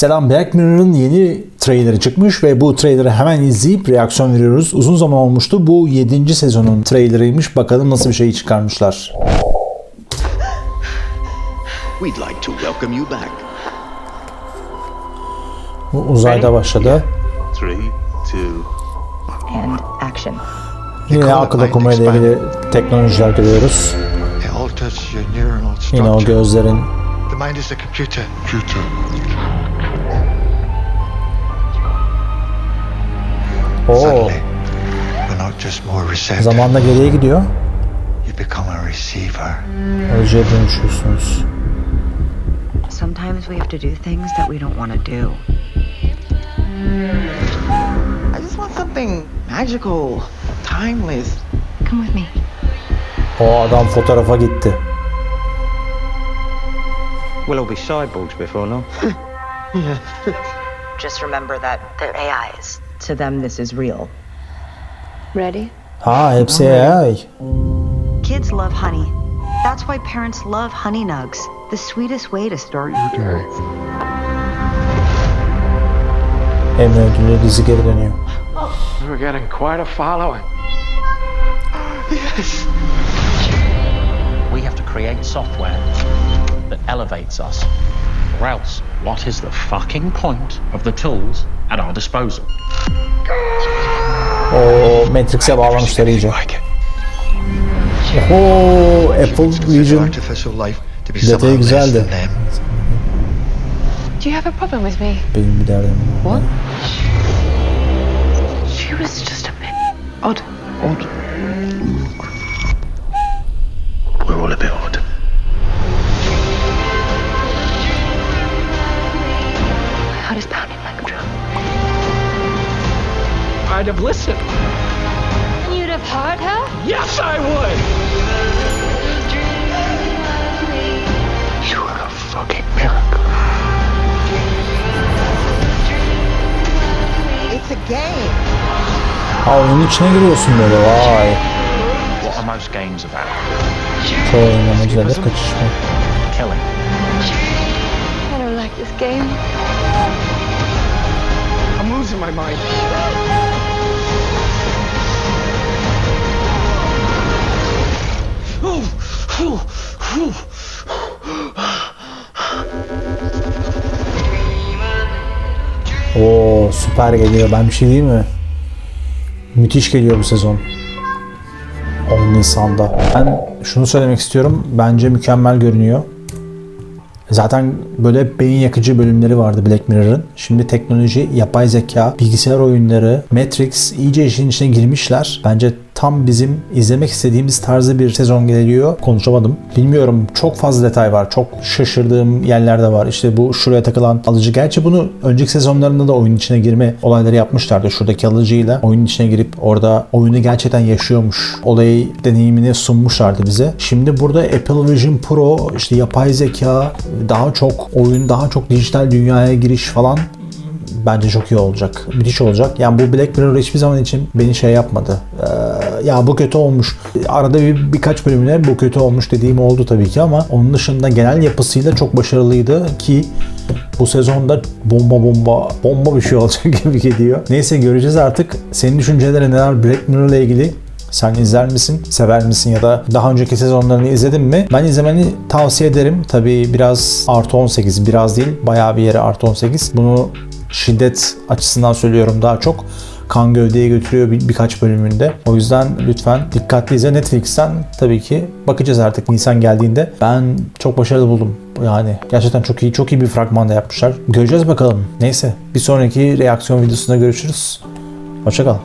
Selam Black Mirror'ın yeni trailerı çıkmış ve bu trailerı hemen izleyip reaksiyon veriyoruz. Uzun zaman olmuştu. Bu 7. sezonun trailerıymış. Bakalım nasıl bir şey çıkarmışlar. We'd like to welcome you back. Bu uzayda başladı. Three, two, and action. Yine akıl okuma ile ilgili teknolojiler görüyoruz. Yine o gözlerin The mind is a computer. Computer. Oo, Suddenly, we're not just more receptive. zamanda geriye gidiyor. You become a receiver. Alıcıya dönüşüyorsunuz. Sometimes we have to do things that we don't want to do. I just want something magical, timeless. Come with me. O adam fotoğrafa gitti. We'll all be cyborgs before long. Just remember that they're AIs. To them, this is real. Ready? Ha hepsi AI. Kids love honey. That's why parents love Honey Nugs, the sweetest way to start your day. Emre ödüllü dizi geri dönüyor. We're getting quite a following. Yes. We have to create software that elevates us. Or else, what is the fucking point of the tools at our disposal? O Matrix'e bağlamışlar iyice. Like it. Oho Apple Consider Vision artificial life to be detayı somehow less güzeldi. than them. Do you have a problem with me? Benim bir derdim. var. She was just a bit odd. odd. I'd have listened. You'd have heard her? Yes, I would. You are a fucking miracle. It's a game. Ha oyunun içine giriyorsun böyle vay. What are most games about? Çoğu oyun amacıdır kaçışma. Killing. I don't like this game. I'm losing my mind. Oo süper geliyor. Ben bir şey diyeyim mi? Müthiş geliyor bu sezon. 10 Nisan'da. Ben şunu söylemek istiyorum. Bence mükemmel görünüyor. Zaten böyle beyin yakıcı bölümleri vardı Black Mirror'ın. Şimdi teknoloji, yapay zeka, bilgisayar oyunları, Matrix iyice işin içine girmişler. Bence tam bizim izlemek istediğimiz tarzı bir sezon geliyor. Konuşamadım. Bilmiyorum çok fazla detay var. Çok şaşırdığım yerler de var. İşte bu şuraya takılan alıcı. Gerçi bunu önceki sezonlarında da oyunun içine girme olayları yapmışlardı. Şuradaki alıcıyla oyunun içine girip orada oyunu gerçekten yaşıyormuş olayı deneyimini sunmuşlardı bize. Şimdi burada Apple Vision Pro işte yapay zeka daha çok oyun daha çok dijital dünyaya giriş falan bence çok iyi olacak. Müthiş olacak. Yani bu Black Mirror hiçbir zaman için beni şey yapmadı. Ee, ya bu kötü olmuş. Arada bir birkaç bölümüne bu kötü olmuş dediğim oldu tabii ki ama onun dışında genel yapısıyla çok başarılıydı ki bu sezonda bomba bomba bomba bir şey olacak gibi geliyor. Neyse göreceğiz artık. Senin düşüncelerin neler Black Mirror ile ilgili? Sen izler misin? Sever misin? Ya da daha önceki sezonlarını izledin mi? Ben izlemeni tavsiye ederim. Tabii biraz artı 18. Biraz değil. Bayağı bir yere artı 18. Bunu şiddet açısından söylüyorum daha çok. Kan gövdeye götürüyor bir, birkaç bölümünde. O yüzden lütfen dikkatli izle. Netflix'ten tabii ki bakacağız artık Nisan geldiğinde. Ben çok başarılı buldum. Yani gerçekten çok iyi, çok iyi bir fragman da yapmışlar. Göreceğiz bakalım. Neyse bir sonraki reaksiyon videosunda görüşürüz. Hoşçakal.